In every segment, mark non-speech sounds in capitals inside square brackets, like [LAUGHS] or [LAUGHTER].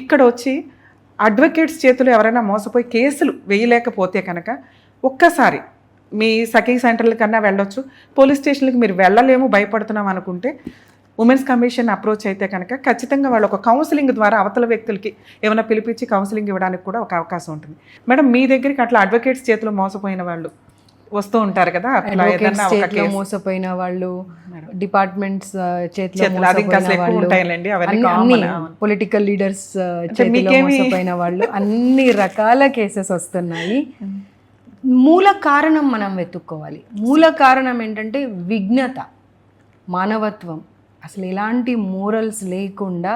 ఇక్కడ వచ్చి అడ్వకేట్స్ చేతులు ఎవరైనా మోసపోయి కేసులు వేయలేకపోతే కనుక ఒక్కసారి మీ సఖీ సెంటర్ల కన్నా వెళ్ళొచ్చు. పోలీస్ స్టేషన్లకి మీరు వెళ్ళలేము భయపడుతున్నాం అనుకుంటే ఉమెన్స్ కమిషన్ అప్రోచ్ అయితే కనుక ఖచ్చితంగా వాళ్ళు ఒక కౌన్సిలింగ్ ద్వారా అవతల వ్యక్తులకి ఏమైనా పిలిపించి కౌన్సిలింగ్ ఇవ్వడానికి కూడా ఒక అవకాశం ఉంటుంది. మేడం మీ దగ్గరికి అట్లా అడ్వకేట్స్ చేతిలో మోసపోయిన వాళ్ళు వస్తూ ఉంటారు కదా అట్లా మోసపోయిన వాళ్ళు డిపార్ట్మెంట్స్ చేతిలో పొలిటికల్ లీడర్స్ చేతిలో మోసపోయిన వాళ్ళు అన్ని రకాల కేసెస్ వస్తున్నాయి. మూల కారణం మనం వెతుక్కోవాలి. మూల కారణం ఏంటంటే విఘ్నత మానవత్వం. అసలు ఎలాంటి మోరల్స్ లేకుండా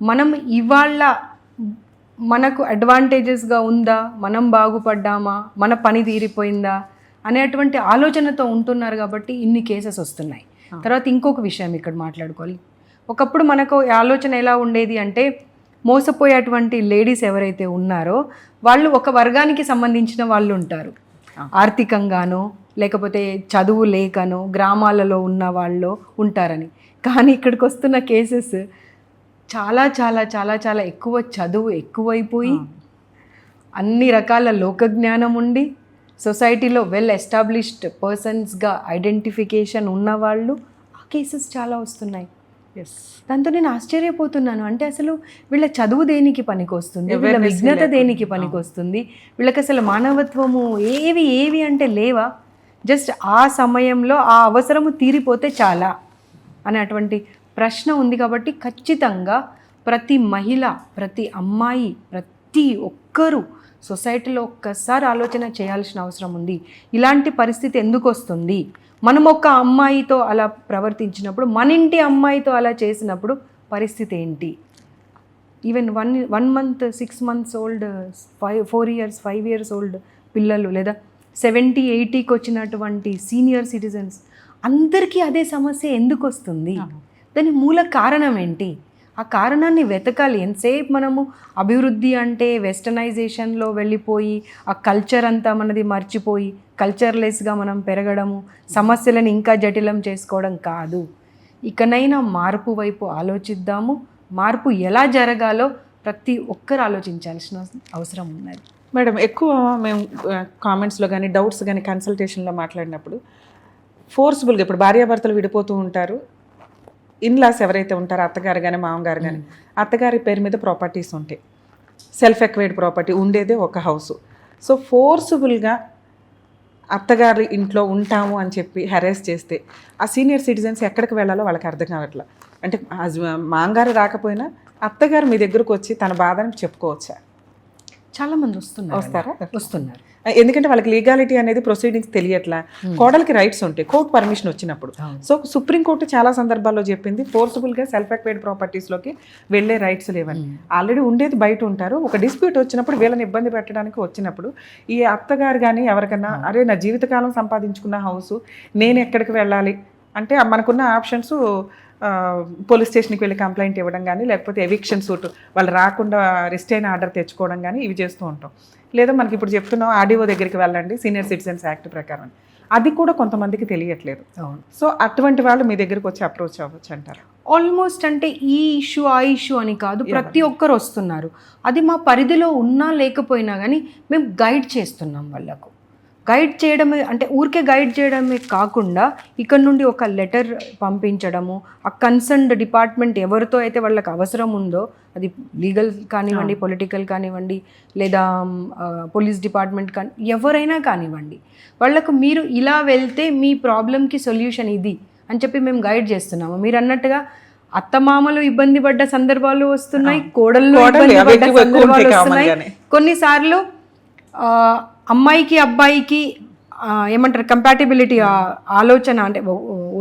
మనం ఇవాళ మనకు అడ్వాంటేజెస్గా ఉందా? మనం బాగుపడ్డామా? మన పని తీరిపోయిందా? అనేటువంటి ఆలోచనతో ఉంటున్నారు కాబట్టి ఇన్ని కేసెస్ వస్తున్నాయి. తర్వాత ఇంకొక విషయం ఇక్కడ మాట్లాడుకోవాలి. ఒకప్పుడు మనకు ఆలోచన ఎలా ఉండేది అంటే మోసపోయేటువంటి లేడీస్ ఎవరైతే ఉన్నారో వాళ్ళు ఒక వర్గానికి సంబంధించిన వాళ్ళు ఉంటారు. ఆర్థికంగానో లేకపోతే చదువు లేకనో గ్రామాలలో ఉన్న వాళ్ళు ఉంటారని. కానీ ఇక్కడికి వస్తున్న కేసెస్ చాలా చాలా చాలా చాలా ఎక్కువ చదువు ఎక్కువైపోయి అన్ని రకాల లోక జ్ఞానం ఉండి సొసైటీలో వెల్ ఎస్టాబ్లిష్డ్ పర్సన్స్గా ఐడెంటిఫికేషన్ ఉన్నవాళ్ళు ఆ కేసెస్ చాలా వస్తున్నాయి. ఎస్ దాంతో నేను ఆశ్చర్యపోతున్నాను. అంటే అసలు వీళ్ళ చదువు దేనికి పనికొస్తుంది? వీళ్ళ విఘ్నత దేనికి పనికొస్తుంది? వీళ్ళకి అసలు మానవత్వము ఏవి ఏవి అంటే లేవా? జస్ట్ ఆ సమయంలో ఆ అవసరము తీరిపోతే చాలా అనేటువంటి ప్రశ్న ఉంది కాబట్టి ఖచ్చితంగా ప్రతి మహిళ ప్రతి అమ్మాయి ప్రతి ఒక్కరూ సొసైటీలో ఒక్కసారి ఆలోచన చేయాల్సిన అవసరం ఉంది. ఇలాంటి పరిస్థితి ఎందుకు వస్తుంది? మనం ఒక అమ్మాయితో అలా ప్రవర్తించినప్పుడు మన ఇంటి అమ్మాయితో అలా చేసినప్పుడు పరిస్థితి ఏంటి? Even one one month six months old five four years five years old పిల్లలు లేదా సెవెంటీ ఎయిటీకి వచ్చినటువంటి సీనియర్ సిటిజన్స్ అందరికీ అదే సమస్య ఎందుకు వస్తుంది? దాని మూల కారణం ఏంటి? ఆ కారణాన్ని వెతకాలి. ఎంతసేపు మనము అభివృద్ధి అంటే వెస్టర్నైజేషన్లో వెళ్ళిపోయి ఆ కల్చర్ అంతా మనది మర్చిపోయి కల్చర్లెస్గా మనం పెరగడము సమస్యలను ఇంకా జటిలం చేసుకోవడం కాదు. ఇకనైనా మార్పు వైపు ఆలోచిద్దాము. మార్పు ఎలా జరగాలో ప్రతి ఒక్కరు ఆలోచించాల్సిన అవసరం ఉన్నది. మేడం ఎక్కువ మేము కామెంట్స్లో కానీ డౌట్స్ కానీ కన్సల్టేషన్లో మాట్లాడినప్పుడు ఫోర్స్ఫుల్గా ఇప్పుడు భార్యాభర్తలు విడిపోతూ ఉంటారు. ఇన్లాస్ ఎవరైతే ఉంటారో అత్తగారు కానీ మామగారు కానీ అత్తగారి పేరు మీద ప్రాపర్టీస్ ఉంటాయి. సెల్ఫ్ ఎక్వైడ్ ప్రాపర్టీ ఉండేదే ఒక హౌస్ సో ఫోర్స్ఫుల్గా అత్తగారి ఇంట్లో ఉంటాము అని చెప్పి హెరాస్ చేస్తే ఆ సీనియర్ సిటిజన్స్ ఎక్కడికి వెళ్ళాలో వాళ్ళకి అర్థం కావట్లా. అంటే మామగారు రాకపోయినా అత్తగారు మీ దగ్గరకు వచ్చి తన బాధని చెప్పుకోవచ్చా? చాలా మంది వస్తున్నారు వస్తారా? వస్తున్నారు. ఎందుకంటే వాళ్ళకి లీగాలిటీ అనేది ప్రొసీడింగ్స్ తెలియట్లా. కోడలికి రైట్స్ ఉంటాయి. కోర్టు పర్మిషన్ వచ్చినప్పుడు. సో సుప్రీంకోర్టు చాలా సందర్భాల్లో చెప్పింది ఫోర్సబుల్గా సెల్ఫ్ ఎక్వైడ్ ప్రాపర్టీస్లోకి వెళ్ళే రైట్స్ లేవని. ఆల్రెడీ ఉండేది బయట ఉంటారు. ఒక డిస్ప్యూట్ వచ్చినప్పుడు వీళ్ళని ఇబ్బంది పెట్టడానికి వచ్చినప్పుడు ఈ అత్తగారు కానీ ఎవరికన్నా అరే నా జీవితకాలం సంపాదించుకున్న హౌస్ నేను ఎక్కడికి వెళ్ళాలి? అంటే మనకున్న ఆప్షన్స్ పోలీస్ స్టేషన్కి వెళ్ళి కంప్లైంట్ ఇవ్వడం కానీ లేకపోతే ఎవిక్షన్ సూట్ వాళ్ళు రాకుండా రిస్టైన్ ఆర్డర్ తెచ్చుకోవడం కానీ ఇవి చేస్తూ ఉంటాం. లేదా మనకి ఇప్పుడు చెప్తున్నాం ఆర్డీఓ దగ్గరికి వెళ్ళండి సీనియర్ సిటిజన్స్ యాక్ట్ ప్రకారం. అది కూడా కొంతమందికి తెలియట్లేదు. అవును. సో అటువంటి వాళ్ళు మీ దగ్గరికి వచ్చి అప్రోచ్ అవ్వచ్చు అంటారు? ఆల్మోస్ట్ అంటే ఈ ఇష్యూ ఆ ఇష్యూ అని కాదు ప్రతి ఒక్కరు వస్తున్నారు. అది మా పరిధిలో ఉన్నా లేకపోయినా కానీ మేము గైడ్ చేస్తున్నాం వాళ్ళకు. గైడ్ చేయడమే అంటే ఊరికే గైడ్ చేయడమే కాకుండా ఇక్కడ నుండి ఒక లెటర్ పంపించడము ఆ కన్సర్న్డ్ డిపార్ట్మెంట్ ఎవరితో అయితే వాళ్ళకి అవసరం ఉందో అది లీగల్ కానివ్వండి పొలిటికల్ కానివ్వండి లేదా పోలీస్ డిపార్ట్మెంట్ కానీ ఎవరైనా కానివ్వండి వాళ్ళకు మీరు ఇలా వెళ్తే మీ ప్రాబ్లంకి సొల్యూషన్ ఇది అని చెప్పి మేము గైడ్ చేస్తున్నాము. మీరు అన్నట్టుగా అత్తమామలు ఇబ్బంది పడ్డ సందర్భాలు వస్తున్నాయి కోడళ్ళు కోడళ్ళు ఇబ్బంది పడ్డ సందర్భాలు వస్తున్నాయి. కొన్నిసార్లు అమ్మాయికి అబ్బాయికి ఏమంటారు కంపాటిబిలిటీ ఆలోచన అంటే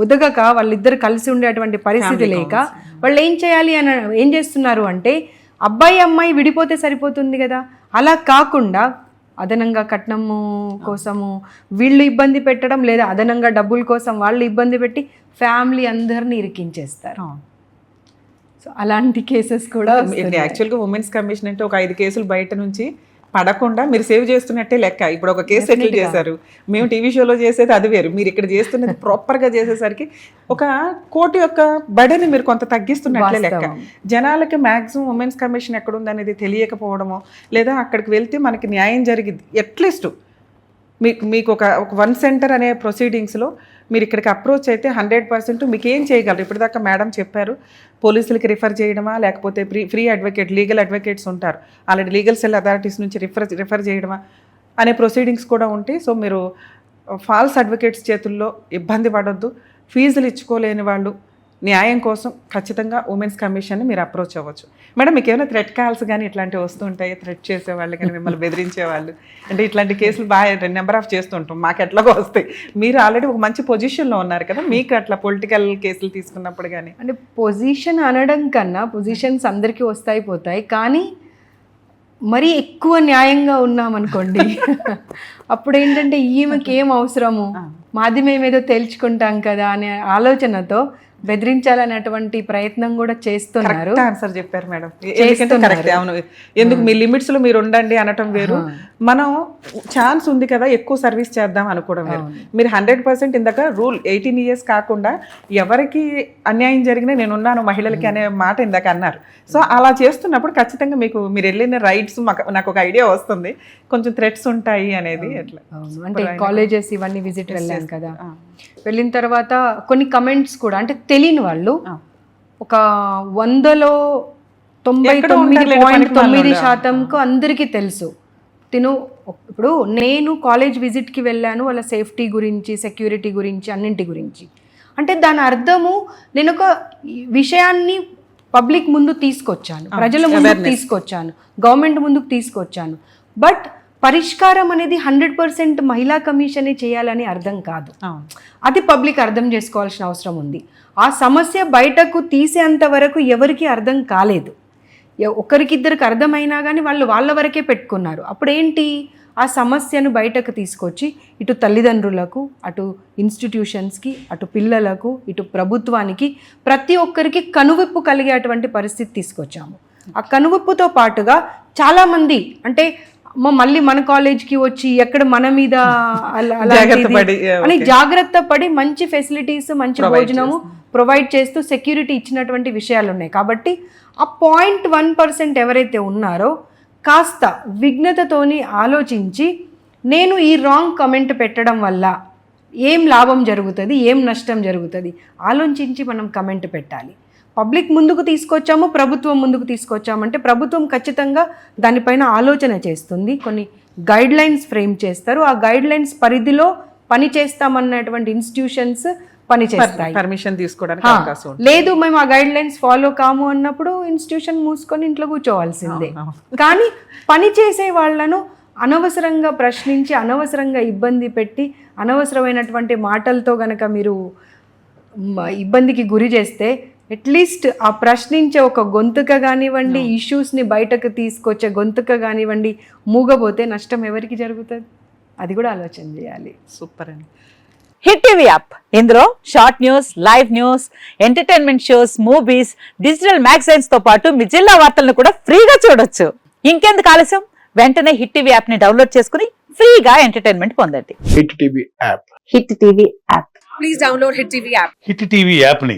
ఒదగక వాళ్ళిద్దరు కలిసి ఉండేటువంటి పరిస్థితి లేక వాళ్ళు ఏం చేయాలి అని ఏం చేస్తున్నారు అంటే అబ్బాయి అమ్మాయి విడిపోతే సరిపోతుంది కదా. అలా కాకుండా అదనంగా కట్నము కోసము వీళ్ళు ఇబ్బంది పెట్టడం లేదా అదనంగా డబ్బుల కోసం వాళ్ళు ఇబ్బంది పెట్టి ఫ్యామిలీ అందరిని ఇరికించేస్తారు. సో అలాంటి కేసెస్ కూడా యాక్చువల్గా ఉమెన్స్ కమిషన్ అంటే ఒక ఐదు కేసులు బయట నుంచి పడకుండా మీరు సేవ్ చేస్తున్నట్టే లెక్క. ఇప్పుడు ఒక కేసు సెటిల్ చేశారు. మేము టీవీ షోలో చేసేది అది వేరు. మీరు ఇక్కడ చేస్తున్నది ప్రాపర్గా చేసేసరికి ఒక కోర్టు యొక్క బడిని మీరు కొంత తగ్గిస్తున్నట్లే లెక్క. జనాలకి మ్యాక్సిమం ఉమెన్స్ కమిషన్ ఎక్కడుంది అనేది తెలియకపోవడమో లేదా అక్కడికి వెళ్తే మనకి న్యాయం జరిగింది అట్లీస్ట్ మీకు మీకు ఒక ఒక వన్ సెంటర్ అనే ప్రొసీడింగ్స్లో మీరు ఇక్కడికి అప్రోచ్ అయితే హండ్రెడ్ పర్సెంట్ మీకు ఏం చేయగలరు? ఇప్పటిదాకా మేడం చెప్పారు పోలీసులకి రిఫర్ చేయడమా? లేకపోతే free free advocate legal advocates ఉంటారు. ఆల్రెడీ లీగల్ సెల్ అథారిటీస్ నుంచి రిఫర్ రిఫర్ చేయడమా? అనే ప్రొసీడింగ్స్ కూడా ఉంటాయి. సో మీరు ఫాల్స్ అడ్వకేట్స్ చేతుల్లో ఇబ్బంది పడొద్దు. ఫీజులు ఇచ్చుకోలేని వాళ్ళు న్యాయం కోసం ఖచ్చితంగా ఉమెన్స్ కమిషన్ని మీరు అప్రోచ్ అవ్వచ్చు. మేడం మీకు ఏమైనా థ్రెట్ కాల్స్ కానీ ఇట్లాంటివి వస్తుంటాయి థ్రెట్ చేసేవాళ్ళు కానీ మిమ్మల్ని బెదిరించే వాళ్ళు అంటే ఇట్లాంటి కేసులు బాగా నెంబర్ ఆఫ్ చేస్తుంటాం మాకు ఎట్లాగో వస్తాయి. మీరు ఆల్రెడీ ఒక మంచి పొజిషన్లో ఉన్నారు కదా మీకు అట్లా పొలిటికల్ కేసులు తీసుకున్నప్పుడు కానీ అంటే పొజిషన్ అనడం కన్నా పొజిషన్స్ అందరికీ వస్తాయి పోతాయి. కానీ మరీ ఎక్కువ న్యాయంగా ఉన్నామనుకోండి అప్పుడు ఏంటంటే ఈమెకి ఏం అవసరము మాది మేమేదో తేల్చుకుంటాం కదా అనే ఆలోచనతో బెదిరించాలనేటువంటి ప్రయత్నం కూడా చేస్తున్నారు. ఆన్సర్ చెప్పారు మేడం. అవును. ఎందుకు మీ లిమిట్స్లో మీరు ఉండండి అనటం వేరు. మనం ఛాన్స్ ఉంది కదా ఎక్కువ సర్వీస్ చేద్దాం అనుకోవడం వేరు. మీరు హండ్రెడ్ పర్సెంట్ ఇందాక రూల్ ఎయిటీన్ ఇయర్స్ కాకుండా ఎవరికి అన్యాయం జరిగినా నేను ఉన్నాను మహిళలకి అనే మాట ఇందాక అన్నారు. సో అలా చేస్తున్నప్పుడు ఖచ్చితంగా మీకు మీరు వెళ్ళిన రైట్స్ నాకు ఒక ఐడియా వస్తుంది. కొంచెం థ్రెట్స్ ఉంటాయి అనేది అట్లా. అంటే కాలేజెస్ ఇవన్నీ విజిట్ వెళ్ళాను కదా. వెళ్ళిన తర్వాత కొన్ని కమెంట్స్ కూడా అంటే తెలియని వాళ్ళు. ఒక వందలో తొంభై తొమ్మిది పాయింట్ తొమ్మిది. శాతంకు అందరికీ తెలుసు తిను ఇప్పుడు నేను కాలేజ్ విజిట్కి వెళ్ళాను వాళ్ళ సేఫ్టీ గురించి సెక్యూరిటీ గురించి అన్నింటి గురించి అంటే దాని అర్థము నేను ఒక విషయాన్ని పబ్లిక్ ముందు తీసుకొచ్చాను ప్రజల ముందుకు తీసుకొచ్చాను గవర్నమెంట్ ముందుకు తీసుకొచ్చాను బట్ పరిష్కారం అనేది హండ్రెడ్ పర్సెంట్ మహిళా కమిషనే చేయాలని అర్థం కాదు. అది పబ్లిక్ అర్థం చేసుకోవాల్సిన అవసరం ఉంది. ఆ సమస్య బయటకు తీసేంత వరకు ఎవరికి అర్థం కాలేదు. ఒకరికిద్దరికి అర్థమైనా కానీ వాళ్ళు వాళ్ళ వరకే పెట్టుకున్నారు. అప్పుడు ఏంటి ఆ సమస్యను బయటకు తీసుకొచ్చి ఇటు తల్లిదండ్రులకు అటు ఇన్స్టిట్యూషన్స్కి అటు పిల్లలకు ఇటు ప్రభుత్వానికి ప్రతి ఒక్కరికి కనువిప్పు కలిగేటువంటి పరిస్థితి తీసుకొచ్చాము. ఆ కనువిప్పుతో పాటుగా చాలామంది అంటే అమ్మ మళ్ళీ మన కాలేజ్కి వచ్చి ఎక్కడ మన మీద [LAUGHS] అని జాగ్రత్త పడి మంచి ఫెసిలిటీస్ మంచి భోజనము ప్రొవైడ్ చేస్తూ సెక్యూరిటీ ఇచ్చినటువంటి విషయాలు ఉన్నాయి. కాబట్టి ఆ పాయింట్ వన్ పర్సెంట్ ఎవరైతే ఉన్నారో కాస్త విఘ్నతతోని ఆలోచించి నేను ఈ రాంగ్ కమెంట్ పెట్టడం వల్ల ఏం లాభం జరుగుతుంది ఏం నష్టం జరుగుతుంది ఆలోచించి మనం కమెంట్ పెట్టాలి. పబ్లిక్ ముందుకు తీసుకొచ్చాము ప్రభుత్వం ముందుకు తీసుకొచ్చామంటే ప్రభుత్వం ఖచ్చితంగా దానిపైన ఆలోచన చేస్తుంది. కొన్ని గైడ్ లైన్స్ ఫ్రేమ్ చేస్తారు. ఆ గైడ్ లైన్స్ పరిధిలో పని చేస్తామన్నటువంటి ఇన్స్టిట్యూషన్స్ పని చేస్తాయి. పర్మిషన్ తీసుకోవడానికి అవకాశం లేదు మేము ఆ గైడ్ లైన్స్ ఫాలో కాము అన్నప్పుడు ఇన్స్టిట్యూషన్ మూసుకొని ఇంట్లో కూర్చోవాల్సిందే. కానీ పని చేసే వాళ్ళను అనవసరంగా ప్రశ్నించి అనవసరంగా ఇబ్బంది పెట్టి అనవసరమైనటువంటి మాటలతో గనక మీరు ఇబ్బందికి గురి చేస్తే అట్లీస్ట్ ఆ ప్రశ్నించే ఒక గొంతుక కానివ్వండి ఇష్యూస్ని బయటకు తీసుకొచ్చే గొంతుక కానివ్వండి మూగబోతే నష్టం ఎవరికి జరుగుతుంది? అది కూడా ఆలోచన చేయాలి. సూపర్ అండి. హిట్ టీవీ యాప్ ఇందులో short news live news entertainment shows movies digital మ్యాగజైన్స్తో పాటు మీ జిల్లా వార్తలను కూడా ఫ్రీగా చూడొచ్చు. ఇంకెందుకు ఆలస్యం? వెంటనే హిట్ టీవీ యాప్ని డౌన్లోడ్ చేసుకుని ఫ్రీగా ఎంటర్టైన్మెంట్ పొందండి. Hit TV app Hit TV app Hit TV యాప్ని